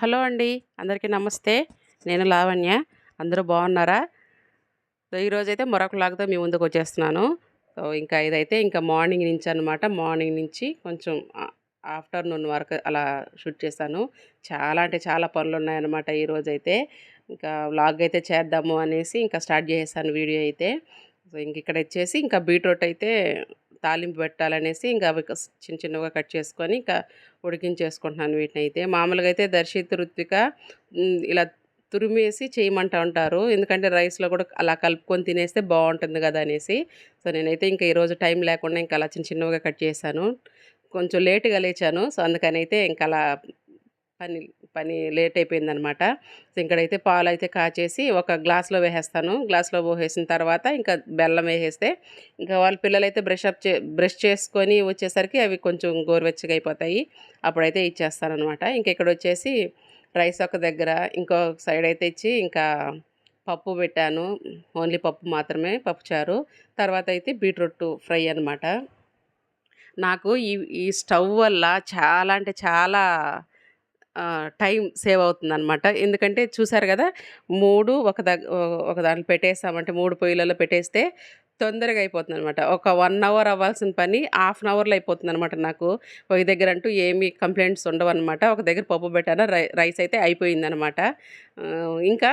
Hello అండి అందరికీ నమస్తే. నేను లావణ్య. అందరూ బాగున్నారా? సో ఈరోజైతే మరొక లాగ్తో మీ ముందుకు వచ్చేస్తున్నాను. సో ఇంకా ఇదైతే ఇంకా మార్నింగ్ నుంచి అనమాట మార్నింగ్ నుంచి కొంచెం ఆఫ్టర్నూన్ వరకు అలా షూట్ చేశాను. చాలా అంటే చాలా పనులు ఉన్నాయన్నమాట ఈరోజైతే. ఇంకా వ్లాగ్ అయితే చేద్దాము అనేసి ఇంకా స్టార్ట్ చేసేసాను వీడియో అయితే. సో ఇంక ఇక్కడ వచ్చేసి ఇంకా బీట్రూట్ అయితే తాలింపు పెట్టాలనేసి ఇంకా అవి చిన్న చిన్నగా కట్ చేసుకొని ఇంకా ఉడికించేసుకుంటున్నాను వీటిని అయితే మామూలుగా అయితే దర్శిత్ రుత్విక ఇలా తురిమేసి చేయమంటూ ఉంటారు. ఎందుకంటే రైస్లో కూడా అలా కలుపుకొని తినేస్తే బాగుంటుంది కదా అనేసి. సో నేనైతే ఇంకా ఈరోజు టైం లేకుండా ఇంకా అలా చిన్న చిన్నగా కట్ చేశాను. కొంచెం లేటుగా లేచాను. సో అందుకని అయితే ఇంకా అలా పని పని లేట్ అయిపోయిందనమాట. సో ఇక్కడైతే పాలు అయితే కాచేసి ఒక గ్లాస్లో వేసేస్తాను. గ్లాస్లో పోసేసిన తర్వాత ఇంకా బెల్లం వేసేస్తే ఇంకా వాళ్ళ పిల్లలైతే బ్రష్ అప్ చే బ్రష్ చేసుకొని వచ్చేసరికి అవి కొంచెం గోరువెచ్చగా అయిపోతాయి అప్పుడైతే ఇచ్చేస్తాను అనమాట ఇంకా ఇక్కడ వచ్చేసి రైస్ ఒక దగ్గర ఇంకో సైడ్ అయితే ఇచ్చి ఇంకా పప్పు పెట్టాను. ఓన్లీ పప్పు మాత్రమే పప్పు చారు. తర్వాత అయితే బీట్రూట్ ఫ్రై అనమాట. నాకు ఈ ఈ స్టవ్ వల్ల చాలా అంటే చాలా టైం సేవ్ అవుతుందన్నమాట. ఎందుకంటే చూసారు కదా మూడు ఒక దగ్ ఒక దాంట్లో పెట్టేస్తామంటే మూడు పొయ్యిలలో పెట్టేస్తే తొందరగా అయిపోతుంది అనమాట ఒక వన్ అవర్ అవ్వాల్సిన పని హాఫ్ అన్ అవర్లో అయిపోతుంది అనమాట నాకు. ఒక దగ్గర అంటూ ఏమీ కంప్లైంట్స్ ఉండవు అనమాట ఒక దగ్గర పప్పు పెట్టాను రై రైస్ అయితే అయిపోయిందనమాట ఇంకా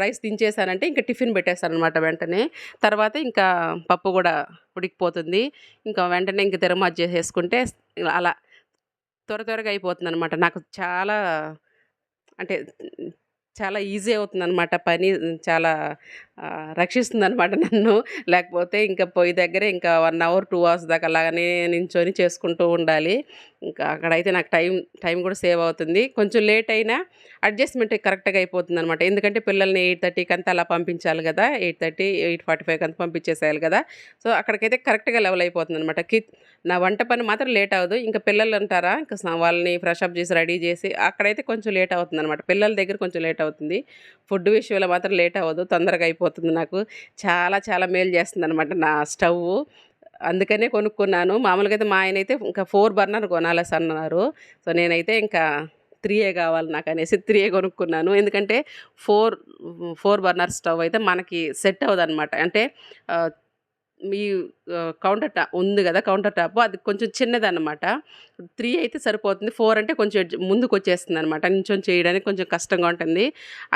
రైస్ దించేసానంటే ఇంకా టిఫిన్ పెట్టేస్తాను అనమాట వెంటనే. తర్వాత ఇంకా పప్పు కూడా ఉడికిపోతుంది. ఇంకా వెంటనే ఇంక తిరమాజ్ చేసేసుకుంటే అలా త్వర త్వరగా అయిపోతుంది అనమాట నాకు చాలా అంటే చాలా ఈజీ అవుతుంది అనమాట పని. చాలా రక్షిస్తుంది అనమాట నన్ను. లేకపోతే ఇంకా పొయ్యి దగ్గరే ఇంకా వన్ అవర్ టూ అవర్స్ దాకా అలాగనే నించొని చేసుకుంటూ ఉండాలి. ఇంకా అక్కడైతే నాకు టైం టైం కూడా సేవ్ అవుతుంది. కొంచెం లేట్ అయినా అడ్జస్ట్మెంట్ కరెక్ట్గా అయిపోతుంది అనమాట ఎందుకంటే పిల్లల్ని ఎయిట్ థర్టీకి అంతా అలా పంపించాలి కదా. ఎయిట్ థర్టీ ఎయిట్ ఫార్టీ ఫైవ్కి అంతా పంపించేసేయాలి కదా. సో అక్కడికైతే కరెక్ట్గా లెవెల్ అయిపోతుంది అనమాట కి నా వంట పని మాత్రం లేట్ అవ్వదు. ఇంకా పిల్లలు అంటారా ఇంకా వాళ్ళని ఫ్రెష్ అప్ చేసి రెడీ చేసి అక్కడైతే కొంచెం లేట్ అవుతుంది అనమాట పిల్లల దగ్గర కొంచెం లేట్ అవుతుంది. ఫుడ్ విషయంలో మాత్రం లేట్ అవ్వదు. తొందరగా అయిపోతుంది నాకు చాలా చాలా మేలు చేస్తుంది అనమాట నా స్టవ్. అందుకనే కొనుక్కున్నాను. మామూలుగా అయితే మా ఆయన అయితే ఇంకా ఫోర్ బర్నర్ కొనాలని అన్నారు. సో నేనైతే ఇంకా త్రీయే కావాలి నాకు అనేసి త్రీయే కొనుక్కున్నాను. ఎందుకంటే ఫోర్ ఫోర్ బర్నర్ స్టవ్ అయితే మనకి సెట్ అవ్వదు అనమాట అంటే మీ కౌంటర్ టాప్ ఉంది కదా కౌంటర్ టాప్ అది కొంచెం చిన్నదన్నమాట. త్రీ అయితే సరిపోతుంది ఫోర్ అంటే కొంచెం ముందుకు వచ్చేస్తుంది అనమాట నించొని చేయడానికి కొంచెం కష్టంగా ఉంటుంది.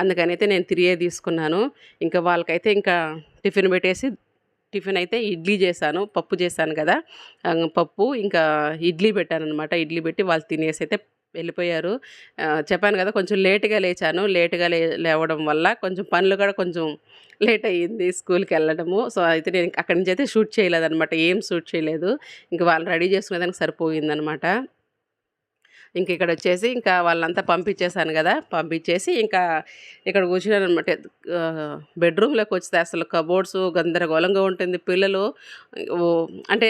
అందుకని అయితే నేను త్రీయే తీసుకున్నాను. ఇంకా వాళ్ళకైతే ఇంకా టిఫిన్ పెట్టేసి టిఫిన్ అయితే ఇడ్లీ చేశాను పప్పు చేశాను కదా. పప్పు ఇంకా ఇడ్లీ పెట్టాను అనమాట ఇడ్లీ పెట్టి వాళ్ళు తినేసి అయితే వెళ్ళిపోయారు. చెప్పాను కదా కొంచెం లేటుగా లేచాను. లేటుగా లే లేవడం వల్ల కొంచెం పనులు కూడా కొంచెం లేట్ అయ్యింది స్కూల్కి వెళ్ళడము. సో అయితే నేను అక్కడి నుంచి అయితే షూట్ చేయలేదనమాట ఏం షూట్ చేయలేదు. ఇంక వాళ్ళు రెడీ చేసుకునేదానికి సరిపోయిందనమాట ఇంక ఇక్కడ వచ్చేసి ఇంకా వాళ్ళంతా పంపించేశాను కదా పంపించేసి ఇంకా ఇక్కడ కూర్చున్నాను అనమాట బెడ్రూమ్లోకి వస్తే అసలు కబోర్డ్స్ గందరగోళంగా ఉంటుంది. పిల్లలు అంటే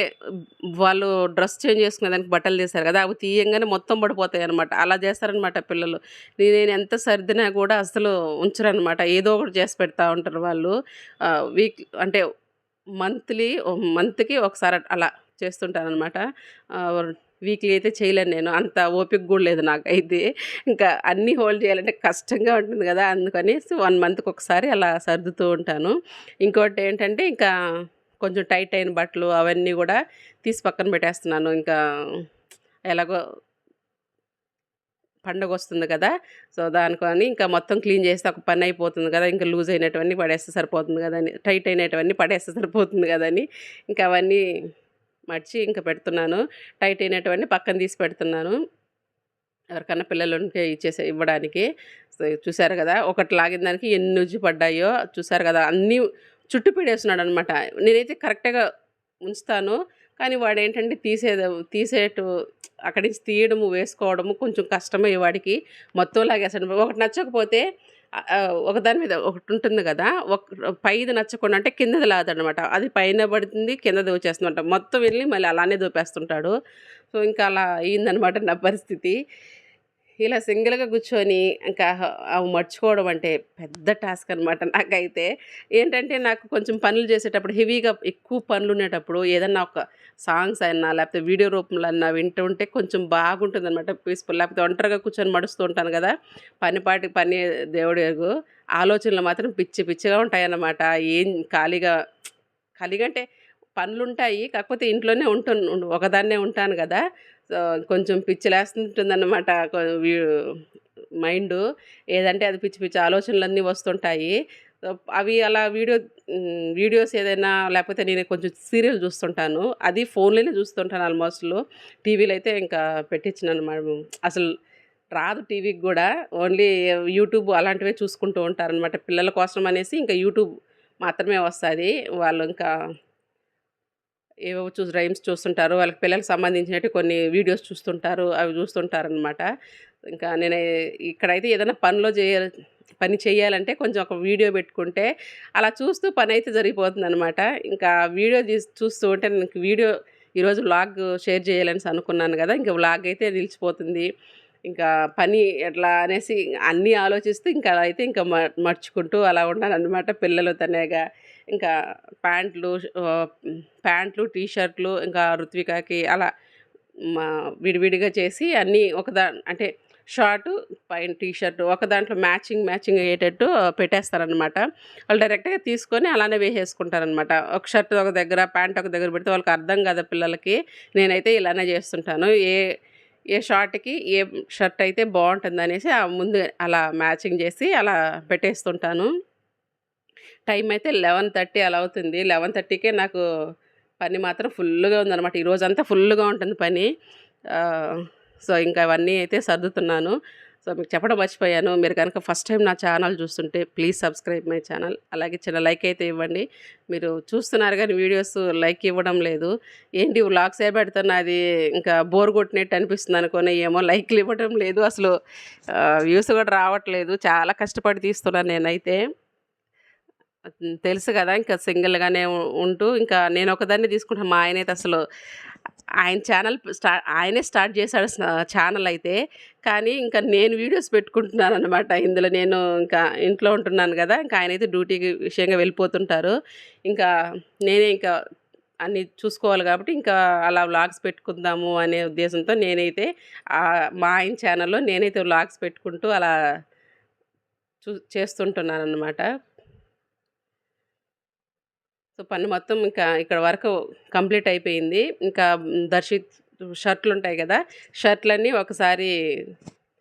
వాళ్ళు డ్రెస్ చేంజ్ చేసుకునే దానికి బట్టలు తీస్తారు కదా అవి తీయంగానే మొత్తం పడిపోతాయి అనమాట అలా చేస్తారనమాట పిల్లలు. నేను ఎంత సర్దినా కూడా అసలు ఉంచరనమాట ఏదో ఒకటి చేసి పెడతా ఉంటారు వాళ్ళు. వీక్ అంటే మంత్లీ మంత్కి ఒకసారి అలా చేస్తుంటారనమాట వీక్లీ అయితే చేయలేను నేను. అంత ఓపిక కూడా లేదు నాకైతే. ఇంకా అన్నీ హోల్డ్ చేయాలంటే కష్టంగా ఉంటుంది కదా. అందుకని వన్ మంత్కి ఒకసారి అలా సర్దుతూ ఉంటాను. ఇంకోటి ఏంటంటే ఇంకా కొంచెం టైట్ అయిన బట్టలు అవన్నీ కూడా తీసి పక్కన పెట్టేస్తున్నాను. ఇంకా ఎలాగో పండగ వస్తుంది కదా. సో దానికని ఇంకా మొత్తం క్లీన్ చేస్తే ఒక పని అయిపోతుంది కదా. ఇంకా లూజ్ అయినటువన్నీ పడేస్తే సరిపోతుంది కదా అని టైట్ అయినటువన్నీ పడేస్తే సరిపోతుంది కదా అని. ఇంకా అవన్నీ మర్చి ఇంకా పెడుతున్నాను. టైట్ అయినటువంటి పక్కన తీసి పెడుతున్నాను. ఎవరికన్నా పిల్లలు ఉంటే ఇచ్చేసే ఇవ్వడానికి. చూశారు చూసారు కదా ఒకటి లాగిన దానికి ఎన్ని ఉజ్జు పడ్డాయో చూసారు కదా అన్నీ చుట్టు పీడేస్తున్నాడు అనమాట నేనైతే కరెక్ట్గా ఉంచుతాను కానీ వాడు ఏంటంటే తీసే తీసేటు అక్కడి నుంచి తీయడము వేసుకోవడము కొంచెం కష్టమే వాడికి మొత్తం లాగేసాడు ఒకటి నచ్చకపోతే ఒకదాని మీద ఒకటి ఉంటుంది కదా ఒక పైది నచ్చకుండా అంటే కిందది లాదనమాట. అది పైన పడుతుంది కింద దోచేస్తుందంట. మొత్తం వెళ్ళి మళ్ళీ అలానే దోపేస్తుంటాడు. సో ఇంకా అలా అయ్యిందనమాట నా పరిస్థితి. ఇలా సింగిల్‌గా కూర్చొని ఇంకా అవి మర్చుకోవడం అంటే పెద్ద టాస్క్ అనమాట నాకైతే. ఏంటంటే నాకు కొంచెం పనులు చేసేటప్పుడు హెవీగా ఎక్కువ పనులు ఉండేటప్పుడు ఏదన్నా ఒక సాంగ్స్ అయినా లేకపోతే వీడియో రూపంలో అన్నా వింటుంటే కొంచెం బాగుంటుందనమాట పీస్‌ఫుల్. లేకపోతే ఒంటరిగా కూర్చొని మడుస్తూ ఉంటాను కదా పని పని దేవుడు ఆలోచనలు మాత్రం పిచ్చి పిచ్చిగా ఉంటాయన్నమాట. ఏం ఖాళీగా ఖాళీగా అంటే పనులుంటాయి. కాకపోతే ఇంట్లోనే ఉంటాను ఒకదాన్నే ఉంటాను కదా కొంచెం పిచ్చిలేస్తుంటుందన్నమాట. కొ వీ ఏదంటే అది పిచ్చి పిచ్చి ఆలోచనలన్నీ వస్తుంటాయి. అవి అలా వీడియో వీడియోస్ ఏదైనా లేకపోతే నేను కొంచెం సీరియల్ చూస్తుంటాను. అది ఫోన్‌లోనే చూస్తుంటాను ఆల్మోస్ట్లో టీవీలో అయితే ఇంకా పెట్టించననమాట. అసలు రాదు టీవీకి కూడా ఓన్లీ యూట్యూబ్ అలాంటివే చూసుకుంటూ ఉంటారనమాట. పిల్లల కోసం అనేసి ఇంకా యూట్యూబ్ మాత్రమే వస్తుంది వాళ్ళు ఇంకా ఏవో చూసి రైమ్స్ చూస్తుంటారు. వాళ్ళకి పిల్లలకి సంబంధించినట్టు కొన్ని వీడియోస్ చూస్తుంటారు. అవి చూస్తుంటారనమాట. ఇంకా నేను ఇక్కడైతే ఏదైనా పనిలో చేయ పని చేయాలంటే కొంచెం ఒక వీడియో పెట్టుకుంటే అలా చూస్తూ పనైతే జరిగిపోతుందనమాట. ఇంకా వీడియో తీసి చూస్తూ ఉంటే నేను వీడియో ఈరోజు వ్లాగ్ షేర్ చేయాలని అనుకున్నాను కదా ఇంకా వ్లాగ్ అయితే నిలిచిపోతుంది. ఇంకా పని ఎట్లా అనేసి అన్నీ ఆలోచిస్తూ ఇంకా అలా అయితే ఇంకా మ మర్చుకుంటూ అలా ఉన్నాననమాట. పిల్లలు తనేగా ఇంకా ప్యాంట్లు ప్యాంట్లు, టీ షర్ట్‌లు ఇంకా రుత్వికాకి అలా మా విడివిడిగా చేసి అన్నీ ఒకదా అంటే షార్టు, పైన టీ షర్ట్ ఒక దాంట్లో మ్యాచింగ్, మ్యాచింగ్ అయ్యేటట్టు పెట్టేస్తారనమాట. వాళ్ళు డైరెక్ట్‌గా తీసుకొని అలానే వేసేసుకుంటారనమాట. ఒక షర్ట్ ఒక దగ్గర, ప్యాంట్ ఒక దగ్గర పెడితే వాళ్ళకి అర్థం కదా పిల్లలకి. నేనైతే ఇలానే చేస్తుంటాను. ఏ ఏ షార్ట్‌కి ఏ షర్ట్ అయితే బావుంటుందనేసి ఆ ముందు అలా మ్యాచింగ్ చేసి అలా పెట్టేస్తుంటాను. టైం అయితే 11:30 అలా అవుతుంది. 11:30కే నాకు పని మాత్రం ఫుల్గా ఉందన్నమాట ఈరోజంతా ఫుల్గా ఉంటుంది పని. సో, ఇంకా అవన్నీ అయితే సర్దుతున్నాను. సో, మీకు చెప్పడం మర్చిపోయాను. మీరు కనుక ఫస్ట్ టైం నా ఛానల్ చూస్తుంటే ప్లీజ్ సబ్స్క్రైబ్ మై ఛానల్. అలాగే చిన్న లైక్ అయితే ఇవ్వండి. మీరు చూస్తున్నారు కానీ వీడియోస్ లైక్ ఇవ్వడం లేదు. ఏంటి వ్లాగ్సే పెడుతున్నా అది ఇంకా బోర్ కొట్టినట్టు అనిపిస్తుంది అనుకోని ఏమో లైక్‌లు ఇవ్వడం లేదు. అసలు వ్యూస్ కూడా రావట్లేదు. చాలా కష్టపడి తీస్తున్నాను నేనైతే. తెలుసు కదా ఇంకా సింగిల్‌గానే ఉంటూ ఇంకా నేను ఒకదాన్ని తీసుకుంటాను. మా ఆయనైతే అసలు ఆయన ఛానల్ స్టా ఆయనే స్టార్ట్ చేశాడు ఛానల్ అయితే. కానీ ఇంకా నేను వీడియోస్ పెట్టుకుంటున్నాననమాట. ఇందులో నేను ఇంకా ఇంట్లో ఉంటున్నాను కదా ఇంకా ఆయన అయితే డ్యూటీకి విషయంగా వెళ్ళిపోతుంటారు. ఇంకా నేనే ఇంకా అన్నీ చూసుకోవాలి కాబట్టి ఇంకా అలా వ్లాగ్స్ పెట్టుకుందాము అనే ఉద్దేశంతో నేనైతే మా ఆయన ఛానల్‌లో నేనైతే వ్లాగ్స్ పెట్టుకుంటూ అలా చూ చేస్తుంటున్నాననమాట. సో, పని మొత్తం ఇంకా ఇక్కడ వరకు కంప్లీట్ అయిపోయింది. ఇంకా దర్శిత్ షర్ట్లు ఉంటాయి కదా షర్ట్‌లన్నీ ఒకసారి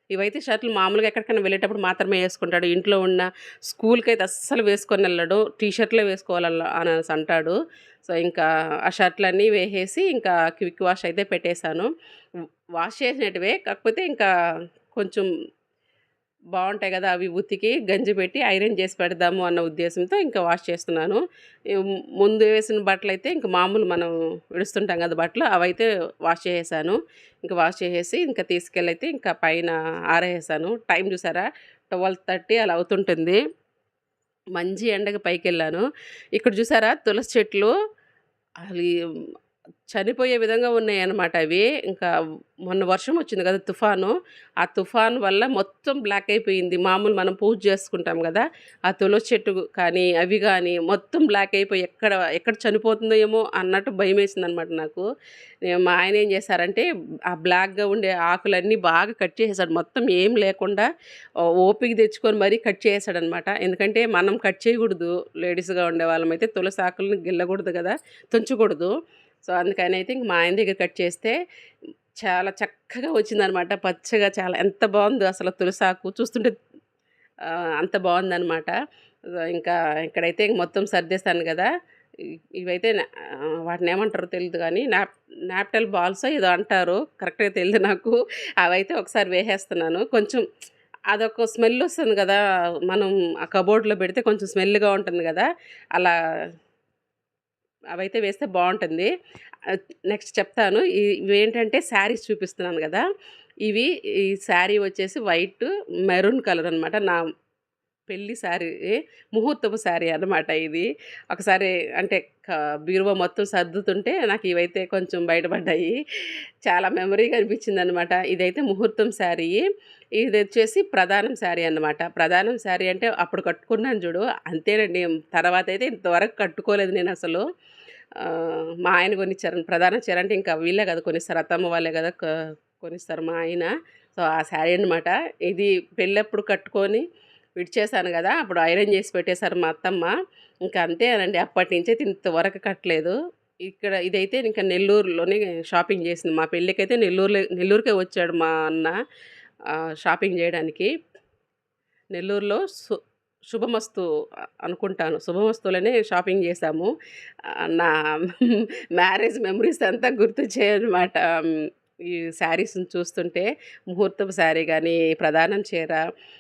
ఇవైతే షర్ట్‌లు మామూలుగా ఎక్కడికైనా వెళ్ళేటప్పుడు మాత్రమే వేసుకుంటాడు ఇంట్లో ఉన్న స్కూల్కి అయితే అస్సలు వేసుకొనెళ్ళడు. టీ షర్ట్‌లే వేసుకోవాల అని అంటాడు. సో, ఇంకా ఆ షర్ట్‌లన్నీ వేసేసి ఇంకా క్విక్ వాష్ అయితే పెట్టేశాను. వాష్ చేసినట్టువే కాకపోతే ఇంకా కొంచెం బాగుంటాయి కదా అవి ఉతికి గంజి పెట్టి ఐరన్ చేసి పెడదాము అన్న ఉద్దేశంతో ఇంకా వాష్ చేస్తున్నాను. ముందు వేసిన బట్టలైతే ఇంకా మామూలు మనం విడుస్తుంటాం కదా బట్టలు అవైతే వాష్ చేసేసాను. ఇంకా వాష్ చేసేసి ఇంకా తీసుకెళ్ళైతే ఇంకా పైన ఆరేసాను. టైం చూసారా 12:30 అలా అవుతుంటుంది. మంచి ఎండకి పైకెళ్ళాను. ఇక్కడ చూసారా తులసి చెట్లు అవి చనిపోయే విధంగా ఉన్నాయన్నమాట అవి. ఇంకా మొన్న వర్షం వచ్చింది కదా తుఫాను. ఆ తుఫాన్ వల్ల మొత్తం బ్లాక్ అయిపోయింది. మామూలు మనం పూజ చేసుకుంటాం కదా ఆ తులసి చెట్టు కానీ, అవి కానీ మొత్తం బ్లాక్ అయిపోయి ఎక్కడ ఎక్కడ చనిపోతుందో ఏమో అన్నట్టు భయమేసిందనమాట నాకు. మా ఆయన ఏం చేశారంటే ఆ బ్లాక్‌గా ఉండే ఆకులన్నీ బాగా కట్ చేసేసాడు. మొత్తం ఏం లేకుండా ఓపిక తెచ్చుకొని మరీ కట్ చేసాడనమాట ఎందుకంటే మనం కట్ చేయకూడదు. లేడీస్‌గా ఉండే వాళ్ళమైతే తులసి ఆకులను గిల్లకూడదు కదా తుంచకూడదు. సో, అందుకని అయితే ఇంక మా ఆయన దగ్గర కట్ చేస్తే చాలా చక్కగా వచ్చిందనమాట. పచ్చగా చాలా ఎంత బాగుందో అసలు తులసాకు చూస్తుంటే అంత బాగుందనమాట ఇంకా ఇక్కడైతే ఇంక మొత్తం సర్దేశాను కదా ఇవైతే వాటిని ఏమంటారో తెలియదు కానీ నాప్ నాప్టల్ బాల్స్ ఏదో అంటారు. కరెక్ట్‌గా తెలియదు నాకు. అవైతే ఒకసారి వేసేస్తున్నాను. కొంచెం అదొక స్మెల్ వస్తుంది కదా మనం ఆ కబోర్డ్‌లో పెడితే కొంచెం స్మెల్‌గా ఉంటుంది కదా అలా అవైతే వేస్తే బాగుంటుంది నెక్స్ట్ చెప్తాను. ఇవేంటంటే శారీస్ చూపిస్తున్నాను కదా ఇవి ఈ శారీ వచ్చేసి వైట్ మెరూన్ కలర్ అనమాట. నా పెళ్ళి శారీ ముహూర్తపు శారీ అన్నమాట ఇది. ఒకసారి అంటే బీరువా మొత్తం సర్దుతుంటే నాకు ఇవైతే కొంచెం బయటపడ్డాయి. చాలా మెమరీగా అనిపించింది అనమాట ఇదైతే ముహూర్తం శారీ ఇది వచ్చేసి ప్రధానం శారీ అన్నమాట. ప్రధానం శారీ అంటే అప్పుడు కట్టుకున్నాను చూడు. అంతేనండి. తర్వాత అయితే ఇంతవరకు కట్టుకోలేదు నేను అసలు. మా ఆయన కొనిచ్చారు. ప్రధాన చీర అంటే ఇంకా వీళ్ళే కదా కొనిస్తారు. అత్తమ్మ వాళ్ళే కదా కొనిస్తారు మా ఆయన. సో ఆ శారీ అనమాట ఇది పెళ్ళప్పుడు కట్టుకొని విడిచేసాను కదా అప్పుడు ఐరన్ చేసి పెట్టేశారు మా అత్తమ్మ. ఇంకా అంతేనండి అప్పటి నుంచే అయితే ఇంతవరకు కట్టలేదు. ఇక్కడ ఇదైతే ఇంకా నెల్లూరులోనే షాపింగ్ చేసింది. మా పెళ్ళికైతే నెల్లూరులో నెల్లూరుకే వచ్చాడు మా అన్న షాపింగ్ చేయడానికి. నెల్లూరులో సు శుభమస్తు అనుకుంటాను. శుభమస్తులోనే షాపింగ్ చేశాము. నా మ్యారేజ్ మెమరీస్ అంతా గుర్తు చేయనమాట ఈ శారీస్ని చూస్తుంటే ముహూర్తపు శారీ కానీ ప్రధానం చీర.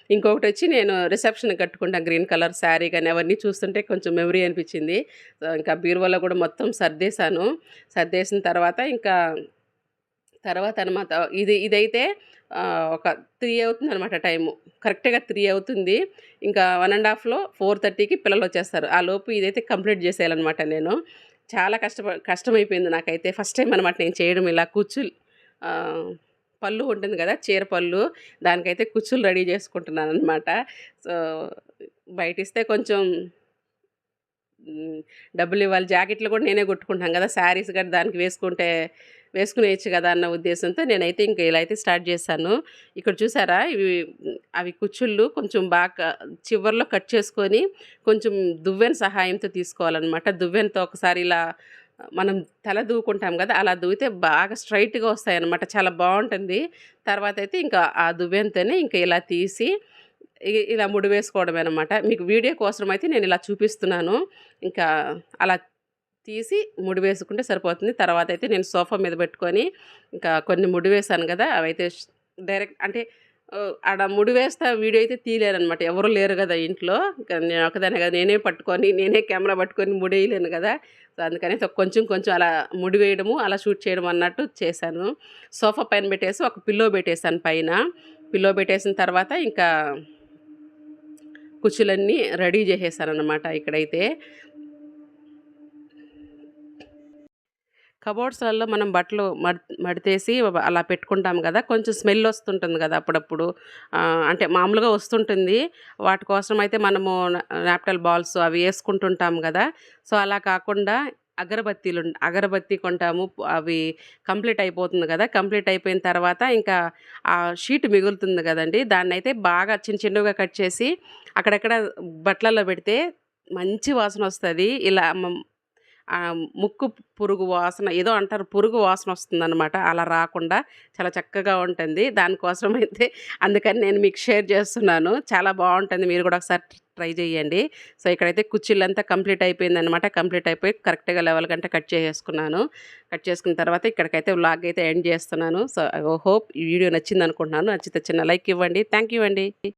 ఇంకొకటి వచ్చి నేను రిసెప్షన్ కట్టుకుంటా గ్రీన్ కలర్ శారీ కానీ అవన్నీ చూస్తుంటే కొంచెం మెమరీ అనిపించింది ఇంకా బీరువాలో కూడా మొత్తం సర్దేశాను. సర్దేసిన తర్వాత ఇంకా తర్వాత అనమాట ఇది ఇదైతే ఒక త్రీ అవుతుంది అనమాట టైము. కరెక్ట్గా త్రీ అవుతుంది. ఇంకా వన్ అండ్ హాఫ్లో ఫోర్ థర్టీకి పిల్లలు వచ్చేస్తారు. ఆ లోపు ఇదైతే కంప్లీట్ చేసేయాలన్నమాట నేను. చాలా కష్టప కష్టమైపోయింది నాకైతే. ఫస్ట్ టైం అనమాట నేను చేయడం ఇలా కూర్చుని పళ్ళు ఉంటుంది కదా చీర పళ్ళు. దానికైతే కుచ్చులు రెడీ చేసుకుంటున్నాను అనమాట సో బయట ఇస్తే కొంచెం డబ్బులు ఇవ్వాలి. జాకెట్లు కూడా నేనే కుట్టుకుంటాను కదా శారీస్ కూడా దానికి వేసుకుంటే వేసుకునేయచ్చు కదా అన్న ఉద్దేశంతో నేనైతే ఇంకా ఇలా అయితే స్టార్ట్ చేశాను. ఇక్కడ చూసారా ఇవి అవి కుచ్చుళ్ళు కొంచెం బాగా చివర్లో కట్ చేసుకొని కొంచెం దువ్వెన సహాయంతో తీసుకోవాలన్నమాట. దువ్వెనతో ఒకసారి ఇలా మనం తల దూకుంటాం కదా అలా దూవితే బాగా స్ట్రైట్గా వస్తాయి అనమాట చాలా బాగుంటుంది. తర్వాత అయితే ఇంకా ఆ దువ్వెనతోనే ఇంకా ఇలా తీసి ఇ- ఇలా ముడి వేసుకోవడమే అనమాట మీకు వీడియో కోసం అయితే నేను ఇలా చూపిస్తున్నాను. ఇంకా అలా తీసి ముడి వేసుకుంటే సరిపోతుంది. తర్వాత అయితే నేను సోఫా మీద పెట్టుకొని ఇంకా కొన్ని ముడి వేసాను కదా అవైతే డైరెక్ట్ అంటే ఆడ ముడి వేస్తా వీడియో అయితే తీయలేరనమాట ఎవరు లేరు కదా ఇంట్లో. ఇంకా నేను ఒకదానే కదా నేనే పట్టుకొని నేనే కెమెరా పట్టుకొని ముడి వేయలేను కదా. అందుకని కొంచెం కొంచెం అలా ముడి వేయడము అలా షూట్ చేయడం అన్నట్టు చేశాను. సోఫా పైన పెట్టేసి ఒక పిల్లో పెట్టేశాను పైన. పిల్లో పెట్టేసిన తర్వాత ఇంకా కుచ్చులన్నీ రెడీ చేసేసాను అనమాట ఇక్కడైతే. కబోర్డ్స్లలో మనం బట్టలు మడ్ మడితేసి అలా పెట్టుకుంటాం కదా కొంచెం స్మెల్ వస్తుంటుంది కదా అప్పుడప్పుడు. అంటే మామూలుగా వస్తుంటుంది. వాటి కోసం అయితే మనము నాప్టల్ బాల్స్ అవి వేసుకుంటుంటాం కదా. సో అలా కాకుండా అగరబత్తీలు అగరబత్తి కొంటాము. అవి కంప్లీట్ అయిపోతుంది కదా. కంప్లీట్ అయిపోయిన తర్వాత ఇంకా ఆ షీట్ మిగులుతుంది కదండి. దాన్ని అయితే బాగా చిన్న చిన్నగా కట్ చేసి అక్కడక్కడ బట్టలలో పెడితే మంచి వాసన వస్తుంది. ఇలా ముక్కు పురుగు వాసన ఏదో అంటారు పురుగు వాసన వస్తుందన్నమాట. అలా రాకుండా చాలా చక్కగా ఉంటుంది. దానికోసం అయితే అందుకని నేను మీకు షేర్ చేస్తున్నాను. చాలా బాగుంటుంది. మీరు కూడా ఒకసారి ట్రై చేయండి. సో ఇక్కడైతే కుర్చీలంతా కంప్లీట్ అయిపోయింది అనమాట కంప్లీట్ అయిపోయి కరెక్ట్గా లెవెల్ కంటే కట్ చేసుకున్నాను కట్ చేసుకున్న తర్వాత ఇక్కడికైతే వ్లాగ్ అయితే ఎండ్ చేస్తున్నాను. సో ఐ హోప్ ఈ వీడియో నచ్చింది అనుకుంటున్నాను నచ్చితే చిన్న లైక్ ఇవ్వండి. థ్యాంక్ యూ అండి.